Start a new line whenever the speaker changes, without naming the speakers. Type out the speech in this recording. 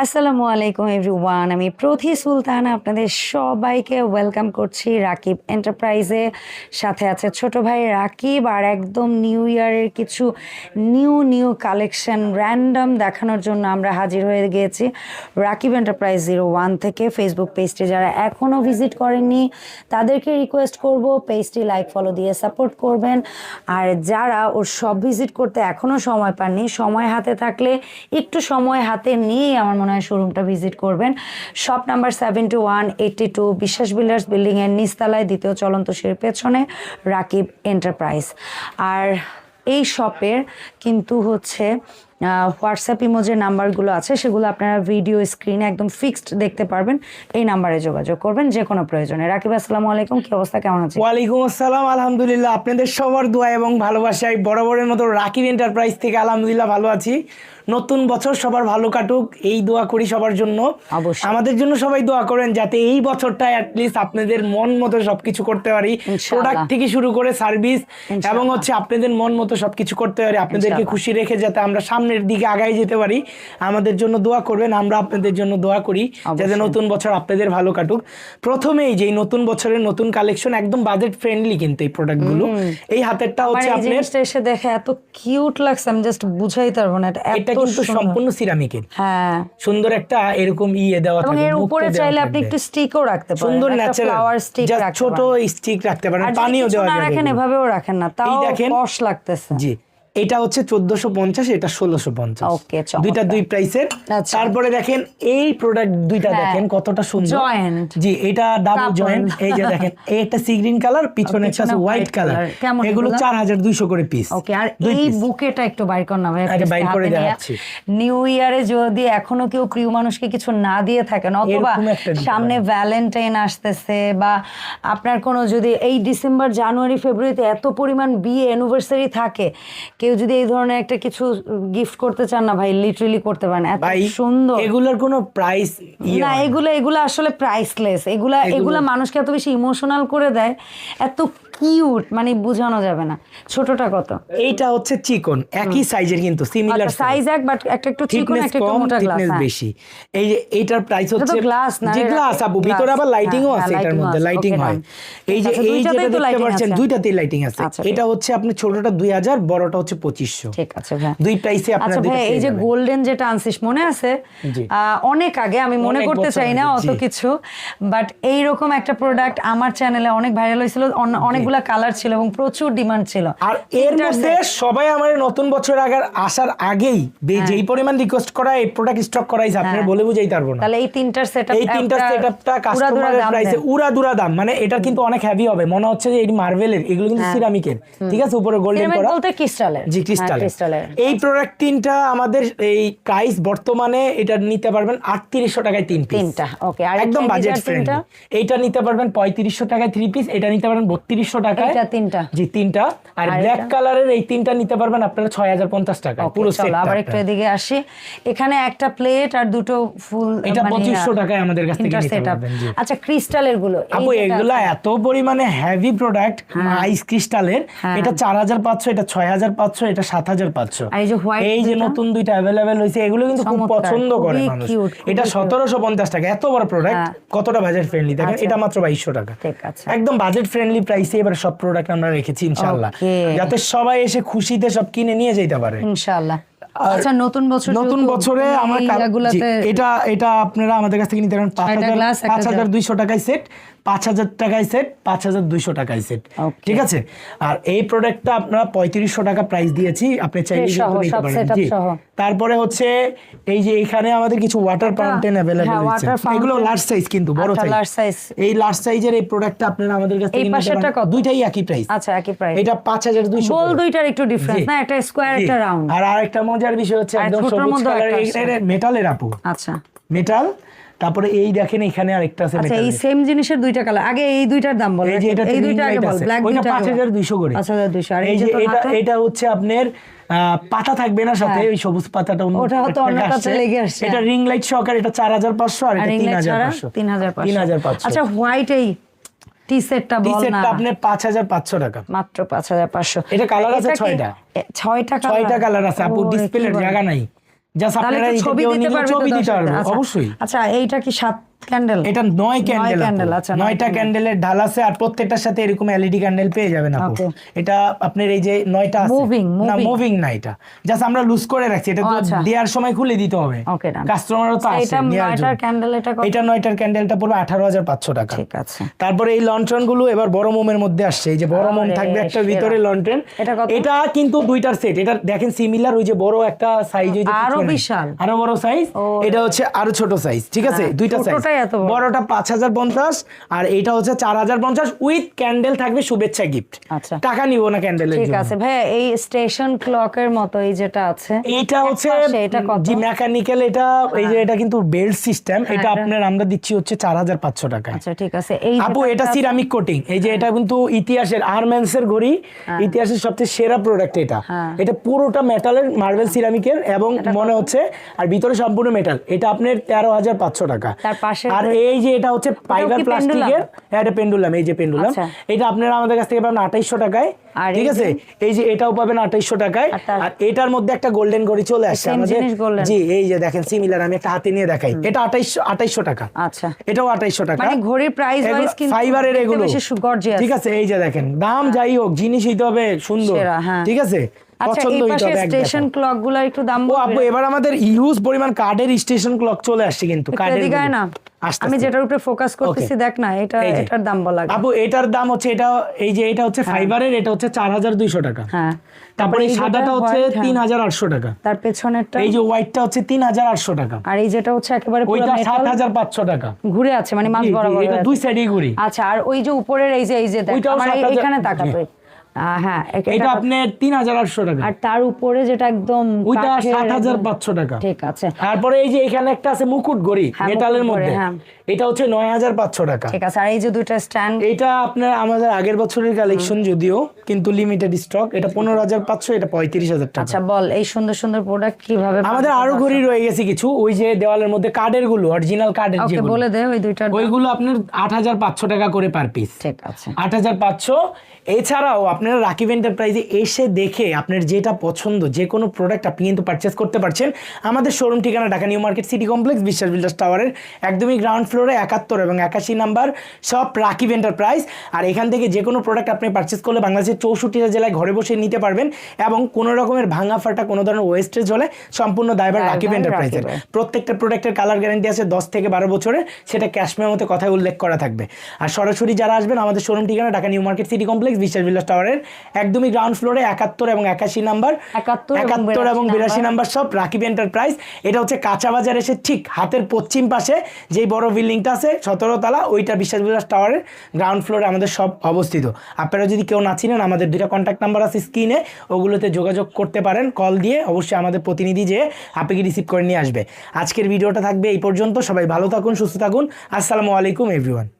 আসসালামু আলাইকুম, এভরিওয়ান। আমি প্রথি সুলতান, আপনাদের সবাইকে ওয়েলকাম করছি রাকিব এন্টারপ্রাইজে। সাথে আছে ছোট ভাই রাকিব, আর একদম নিউ ইয়ারের কিছু নিউ নিউ কালেকশন র্যান্ডম দেখানোর জন্য আমরা হাজির হয়ে গিয়েছি। রাকিব এন্টারপ্রাইজ জিরো ওয়ান থেকে ফেসবুক পেজটি যারা এখনও ভিজিট করেননি, তাদেরকে রিকোয়েস্ট করব পেজটি লাইক ফলো দিয়ে সাপোর্ট করবেন। আর যারা ওর সব ভিজিট করতে এখনও সময় পাননি, সময় হাতে থাকলে, একটু সময় হাতে নিয়েই আমার মনে হয় শোরুমটা ভিজিট করবেন। Shop number seven two one eighty two Biswas builders বিল্ডিংয়ের নিচতলায় দ্বিতীয় চলন্ত সিঁড়ির পেছনে রাকিব এন্টারপ্রাইজ আর এই শপের কিন্তু হচ্ছে হোয়াটসঅ্যাপ ইমো যে নাম্বারগুলো আছে সেগুলো আপনারা ভিডিও স্ক্রিনে একদম ফিক্সড দেখতে পারবেন। এই নাম্বারে যোগাযোগ করবেন যে কোনো প্রয়োজনে। রাকিব আসসালামু আলাইকুম কি অবস্থা কেমন আছে
ওয়ালাইকুম আসসালাম আলহামদুলিল্লাহ। আপনাদের সবার দোয়া এবং ভালোবাসায় বরাবরের মতো রাকিব এন্টারপ্রাইজ থেকে আলহামদুলিল্লাহ ভালো আছি। নতুন বছর সবার ভালো কাটুক এই দোয়া করি সবার জন্য।
অবশ্যই।
আমাদের জন্য সবাই দোয়া করেন যাতে এই বছরটা অ্যাটলিস্ট আপনাদের মন মতো সবকিছু করতে পারি। প্রোডাক্ট থেকে শুরু করে সার্ভিস এবং হচ্ছে আপনাদের মন মতো সবকিছু করতে পারি। আপনাদেরকে খুশি রেখে যাতে আমরা সামনের দিকে আগায় যেতে পারি। আমাদের জন্য দোয়া করবেন আমরা আপনাদের জন্য দোয়া করি যাতে নতুন বছর আপনাদের ভালো কাটুক। প্রথমেই যে নতুন বছরের নতুন কালেকশন একদম বাজেট ফ্রেন্ডলি কিন্তু এই প্রোডাক্টগুলো এই হাতেরটা
আমার
হচ্ছে
জিনিসটা এসে দেখে এত কিউট লাগছে আমি জাস্ট বুঝাইতে পারব না এটা
এটা কিন্তু সম্পূর্ণ সিরামিকের
হ্যাঁ।
সুন্দর একটা এরকম ইয়ে দেওয়া থাকে
এর উপরে চাইলে আপনি। একটু স্টিকও রাখতে পারেন
সুন্দর ন্যাচারাল
ফ্লাওয়ার স্টিক রাখতে
ছোট স্টিক রাখতে পারেন পানিও দেওয়া যাবে
রাখেন এভাবেও রাখেন না তাও। পশ লাগতেছে।
জি। এটা হচ্ছে চোদ্দশো পঞ্চাশ এটা ষোলোশো পঞ্চাশ। দুইটা দুই প্রাইসের
আচ্ছা।
তারপরে দেখেন এই প্রোডাক্ট দুইটা
হ্যাঁ।
দেখেন কতটা সুন্দর। জি এটা ডাবল জয়েন্ট এই যে দেখেন এই একটা সি গ্রিন কালার পিছনে একটা হোয়াইট কালার এগুলো চার হাজার দুইশো করে পিস
ওকে আর এই বুকেটা একটু বাইর কর না ভাই
বাইর করে দেখাচ্ছি।
নিউ ইয়ারে যদি এখনও কেউ প্রিয় মানুষকে কিছু না দিয়ে থাকেন অথবা সামনে ভ্যালেন্টাইন আসতেছে বা আপনার কোনো যদি এই ডিসেম্বর জানুয়ারি ফেব্রুয়ারিতে এত পরিমাণ বিয়ে অ্যানিভার্সারি থাকে কেউ যদি এই ধরনের একটা কিছু গিফট করতে চান না ভাই লিটারেলি করতে পারেন। এত সুন্দর।
এগুলোর কোনো প্রাইস ইয়ে
না এগুলো এগুলো আসলে প্রাইসলেস এগুলা এগুলা মানুষকে এত বেশি ইমোশনাল করে দেয় এত কিউট মানে বোঝানো যাবে না। ছোটটা কত?
এইটা হচ্ছে চিকন একই সাইজের কিন্তু সিমিলার
সাইজ এক বাট একটা একটু চিকন একটা একটু মোটা গ্লাস
থিকনেস বেশি। এই যে এইটার প্রাইস হচ্ছে
glass না,
যে গ্লাস
glass।
ভিতরে আবার লাইটিংও
হ্যাঁ,
আছে
হ্যাঁ,
এটার মধ্যে লাইটিং হয়। এই যে
আচ্ছা,
এই যেটা দেখতে পাচ্ছেন দুইটাতেই লাইটিং আছে।
আচ্ছা,
এটা হচ্ছে আপনি ছোটটা দুই হাজার বড়টা হচ্ছে পঁচিশশো।
ঠিক আছে ভাই।
দুই প্রাইসে আপনারা
আচ্ছা ভাই এই যে গোল্ডেন যেটা আনছিস মনে আছে? অনেক আগে আমি মনে করতে চাই না অত কিছু বাট এইরকম একটা প্রোডাক্ট আমার চ্যানেলে অনেক ভাইরাল হয়েছিল অন- অনেকগুলা কালার ছিল এবং প্রচুর ডিমান্ড ছিল।
আর এর মধ্যে সবাই আমার নতুন বছর আগে আসার আগেই বে- যেই পরিমাণ রিকোয়েস্ট করা এই প্রোডাক্ট স্টক করাইছে আপনারা বলে বুঝাইতে পারব না।
তাহলে এই তিনটার সেটআপ
এই তিনটা সেটআপটা কাস্টমারের প্রাইসে উড়া দুরা দাম। মানে এটা কিন্তু অনেক হেভি হবে। মনে হচ্ছে যে এই মার্বেলের এগুলো কিন্তু সিরামিকের ঠিক আছে? উপরে গোল্ডেন করা।
বলতে
জি হ্যাঁ,
ক্রিস্টালের
এই প্রোডাক্ট তিনটা আমাদের এই প্রাইস বর্তমানে এটা নিতে পারবেন 3800 টাকায় তিন
তিনটা ওকে
একদম বাজেট ফ্রেন্ডলি এইটা নিতে পারবেন 3500 টাকায় থ্রি পিস এটা নিতে পারবেন 3200 টাকায়।
তিনটা।
জি তিনটা। আর ব্ল্যাক কালারের এই তিনটা নিতে পারবেন আপনারা 6050 টাকা পুরো সেট
আবার একটু এদিকে আসি। এখানে একটা প্লেট আর দুটো ফুল
এটা মানে, পঁচিশশো টাকায় আমাদের কাছ থেকে নিতে পারবেন
আচ্ছা ক্রিস্টালেরগুলো
আপু এগুলো এত পরিমাণে হেভি প্রোডাক্ট আইস ক্রিস্টালের এটা 4500 এটা 6500 পাচ্ছ এটা সাত হাজার
পাচ্ছ এই যে
নতুন দুইটা অ্যাভেলেবেল হয়েছে এগুলো কিন্তু খুব পছন্দ করে মানুষ। এটা সতেরোশো পঞ্চাশ টাকা এত বড় প্রোডাক্ট কতটা বাজেট ফ্রেন্ডলি দেখেন এটা মাত্র বাইশশো টাকা। একদম বাজেট ফ্রেন্ডলি প্রাইসে এবার সব প্রোডাক্ট আমরা রেখেছি ইনশাল্লাহ যাতে সবাই এসে খুশিতে সব কিনে নিয়ে যেতে পারে। ইনশাল্লাহ
আচ্ছা নতুন বছর
নতুন বছরে
এই
আমার এটা এটা আপনারা আমাদের কাছ থেকে নিতে পারেন। পাঁচ হাজার পাঁচ হাজার দুইশো টাকায় সেট পাঁচ হাজার টাকায় সেট পাঁচ হাজার দুইশো টাকায় সেট ঠিক আছে? আর এই প্রোডাক্টটা আপনারা পঁয়ত্রিশশো টাকা প্রাইস দিয়েছি আপনি চাইলে নিতে পারেন। জি। তারপরে হচ্ছে এই যে এখানে আমাদের কিছু ওয়াটার ফাউন্টেন
water fountain।
এগুলো লার্জ সাইজ কিন্তু বড়
আচ্ছা,
সাইজ এই লার্জ সাইজের এই প্রোডাক্টটা আপনারা আমাদের কাছ থেকে নিতে পারেন। দুইটাই একই প্রাইস
আচ্ছা একই প্রাইস
এটা পাঁচ হাজার দুইশো
দুইটার একটু ডিফারেন্স। না একটা স্কোয়ার। একটা রাউন্ড
আর আরেকটা মজার বিষয় হচ্ছে একদম সবুজ
আছে।
মেটালের আপু।
আচ্ছা।
মেটাল তারপরে এই দেখেন এখানে আরেকটা আছে
আচ্ছা এই সেম জিনিসের দুইটা কালার আগে এই দুইটার দাম বল
এই যে এটা
এই দুইটা আগে বল ব্ল্যাক দুইটা
পাঁচ হাজার দুইশো করে।
পাঁচ হাজার দুইশো। আর
এই যে এটা এটা হচ্ছে আপনার আহ, পাতা থাকবে না সাথে ওই সবুজ পাতাটা অন্য
ওটা হয়তো অন্যটাতে
আসছে।
লেগে আসছে।
এটা রিং লাইট সহকারে এটা চার হাজার পাঁচশো আর
আর
এটা
ring
তিন
light
হাজার
ছাড়া
পাঁচশো।
তিন হাজার পাঁচশো।
তিন হাজার পাঁচশো।
আচ্ছা হোয়াইট এই টি সেটটা বল না।
সেটটা আপনার পাঁচ হাজার পাঁচশো টাকা।
মাত্র পাঁচ হাজার পাঁচশো।
এটা কালার আছে
এটা কি-
ছয়টা?
এ, ছয়টা
ছয়টা কালার আছে। আপু ডিসপ্লের জায়গা নাই। জাস্ট আপনারা
ছবি দিতে
নিলে ছবি দিতে
দর্শকদের? আচ্ছা।
অবশ্যই।
আচ্ছা এইটা কি সাত ক্যান্ডেল
এটা নয় ক্যান্ডেল
ক্যান্ডেল, আচ্ছা,
নয়টা ক্যান্ডেলের ঢাল আছে আর প্রত্যেকটার সাথে এরকম এলইডি ক্যান্ডেল পেয়ে যাবেন আপু। এটা আপনার এই যে নয়টা আছে।
Moving,
না মুভিং না এটা। জাস্ট আমরা লুজ করে রাখছি। এটা তো
আচ্ছা।
দেওয়ার সময় খুলে দিতে হবে. কাস্টমারও তো আসে
এটা নয়টার ক্যান্ডেল এটা
এটা নয়টার ক্যান্ডেলটা পড়বে আঠারো হাজার পাঁচশো টাকা।
ঠিক আছে।
তারপরে এই লন্ঠনগুলো এবার বড় মোমের মধ্যে আসছে। এই যে বড় মোম থাকবে একটা ভিতরে লন্ঠন
এটা
কিন্তু দুইটার সেট এটা দেখেন সিমিলার ওই যে বড় একটা সাইজ ওই যে আরও
বিশাল।
আরও বড় সাইজ এটা হচ্ছে আরও ছোট সাইজ ঠিক আছে?
হ্যাঁ,
দুইটা সাইজ
ছোটটাই এত
বড়টা পাঁচ হাজার পঞ্চাশ আর এইটা হচ্ছে চার হাজার পঞ্চাশ উইথ ক্যান্ডেল থাকবে শুভেচ্ছা গিফট।
আচ্ছা।
টাকা নিব না ক্যান্ডেলের
ঠিক আছে ভাইয়া এই স্টেশন ক্লকের মতো এই যেটা আছে
এইটা হচ্ছে
এটা কত?
জি মেকানিক্যাল এটা এই যে এটা কিন্তু বেল্ট সিস্টেম এটা
এটা-
আপনার আমরা দিচ্ছি হচ্ছে চার হাজার পাঁচশো টাকা
আচ্ছা ঠিক আছে এই
আপু এটা সিরামিক কোটিং এই যে এটা কিন্তু ইতিহাসের আর্মেন্স এর ঘড়ি ইতিহাসের সবচেয়ে সেরা প্রোডাক্ট এটা।
হ্যাঁ।
এটা পুরোটা মেটালের মার্বেল সিরামিকের এবং মনে হচ্ছে আর ভিতরে সম্পূর্ণ মেটাল এটা আপনার তেরো হাজার পাঁচশো টাকা।
তার
আর এই যে এটা হচ্ছে ফাইবার প্লাস্টিকের হ্যাঁ এটা পেন্ডুলাম এই যে পেন্ডুলাম
আচ্ছা।
এটা আপনারা আমাদের কাছ থেকে পাবেন আঠাইশশো টাকায় ঠিক আছে? এই যে এটাও পাবেন আঠাইশশো টাকায়।
আর
এটার মধ্যে একটা গোল্ডেন ঘড়ি চলে আসছে আমাদের। জি এই যে দেখেন সিমিলার আমি একটা হাতে নিয়ে দেখাই। এটা আঠাইশশো আঠাইশশো টাকা।
আচ্ছা।
এটাও আঠাইশশো টাকা।
মানে ঘড়ির প্রাইস ওয়াইজ কিন্তু
ফাইবারের এগুলো। ঠিক আছে এই যে দেখেন দাম যাই হোক জিনিস হইতে হবে সুন্দর।
হ্যাঁ।
ঠিক আছে? পছন্দ
স্টেশন ক্লকগুলো একটু দাম
আপু এবার আমাদের ইউজ পরিমাণ কার্ডের স্টেশন ক্লক চলে আসছে কিন্তু কার্ডের
না। আমি যেটার উপরে ফোকাস করতেছি দেখ না এটা এটার দাম বলা আগে।
আপু এটার দাম হচ্ছে এটা এই যে এটা হচ্ছে ফাইবারের এটা টাকা।
হ্যাঁ।
তারপরে এই সাদাটা হচ্ছে
white, হ্যাঁ।
তিন হাজার আটশো টাকা।
তার পেছনেরটা?
এই যে হোয়াইটটা হচ্ছে তিন হাজার আটশো টাকা।
আর এই যেটা হচ্ছে একেবারে পুরো
ওইটা টাকা।
ঘুরে আছে মানে মাছ বরাবর
এটা দুই। সাইডেই ঘুরি।
আচ্ছা আর ওই যে উপরের এই যে এই যে দেখ আমার এখানে আহ, হ্যাঁ
এটা
এটা
আপনার তিন হাজার আটশো টাকা।
আর তার উপরে যেটা একদম
ওইটা সাত হাজার পাঁচশো টাকা।
ঠিক আছে।
তারপরে এই যে এখানে একটা আছে মুকুট গড়ি
হ্যাঁ,
মেটালের মধ্যে।
হ্যাঁ।
এটা হচ্ছে নয় হাজার পাঁচশো টাকা।
ঠিক আছে আর এই যে দুইটা স্ট্যান্ড
এটা আপনার আমাদের আগের বছরের কালেকশন যদিও কিন্তু লিমিটেড স্টক এটা পনেরো হাজার পাঁচশো এটা পঁয়ত্রিশ হাজার টাকা।
আচ্ছা বল এই সুন্দর সুন্দর প্রোডাক্ট কীভাবে
আমাদের আরও ঘড়ি রয়ে গেছে কিছু। ওই যে দেওয়ালের মধ্যে কার্ডেরগুলো অরিজিনাল কার্ডের
বলে দে ওই দুইটার
ওইগুলো আপনার আট হাজার পাঁচশো টাকা করে পার পিস
ঠিক আছে।
আট হাজার পাঁচশো। এছাড়াও আপনারা রাকিব এন্টারপ্রাইজে এসে দেখে আপনার যেটা পছন্দ যে কোনো প্রোডাক্ট আপনি কিন্তু পারচেস করতে পারছেন। আমাদের শোরুম ঠিকানা Dhaka new market city complex Biswas builders টাওয়ারের একদমই গ্রাউন্ড ফ্লোরে একাত্তর এবং একাশি নাম্বার সব রাকিব এন্টারপ্রাইজ আর এখান থেকে যে কোনো প্রোডাক্ট আপনি পারচেস করলে বাংলাদেশের চৌষট্টিটা জেলায় ঘরে বসে নিতে পারবেন এবং কোনো রকমের ভাঙা ফাটা কোনো ধরনের ওয়েস্টেজ হলে সম্পূর্ণ দায়বার
দায়ভার
রাকিব এন্টারপ্রাইজের। প্রত্যেকটা প্রোডাক্টের কালার গ্যারান্টি আছে দশ থেকে বারো বছরের সেটা ক্যাশ মতো কথায় উল্লেখ করা থাকবে। আর সরাসরি যারা আসবেন আমাদের শোরুম ঠিকানা Dhaka new market city complex Biswas বিলাস টাওয়ারের একদমই গ্রাউন্ড ফ্লোরে একাত্তর এবং একাশি নাম্বার
71 এবং
একাত্তর এবং বিরাশি নাম্বার। সব রাকিব এন্টারপ্রাইজ এটা হচ্ছে কাঁচা বাজার এসে ঠিক হাতের পশ্চিম পাশে যেই বড় বিল্ডিংটা আছে সতেরো তলা ওইটা বিশ্বাস বিলাস টাওয়ারের গ্রাউন্ড ফ্লোরে আমাদের সব অবস্থিত। আপনারা যদি কেউ না চিনেন আমাদের দুইটা কন্ট্যাক্ট নাম্বার আছে স্ক্রিনে ওগুলোতে যোগাযোগ করতে পারেন কল দিয়ে অবশ্যই আমাদের প্রতিনিধি যেয়ে আপনাকে রিসিভ করে নিয়ে আসবে। আজকের ভিডিওটা থাকবে এই পর্যন্ত সবাই ভালো থাকুন সুস্থ থাকুন। আসসালামু আলাইকুম এভরিওয়ান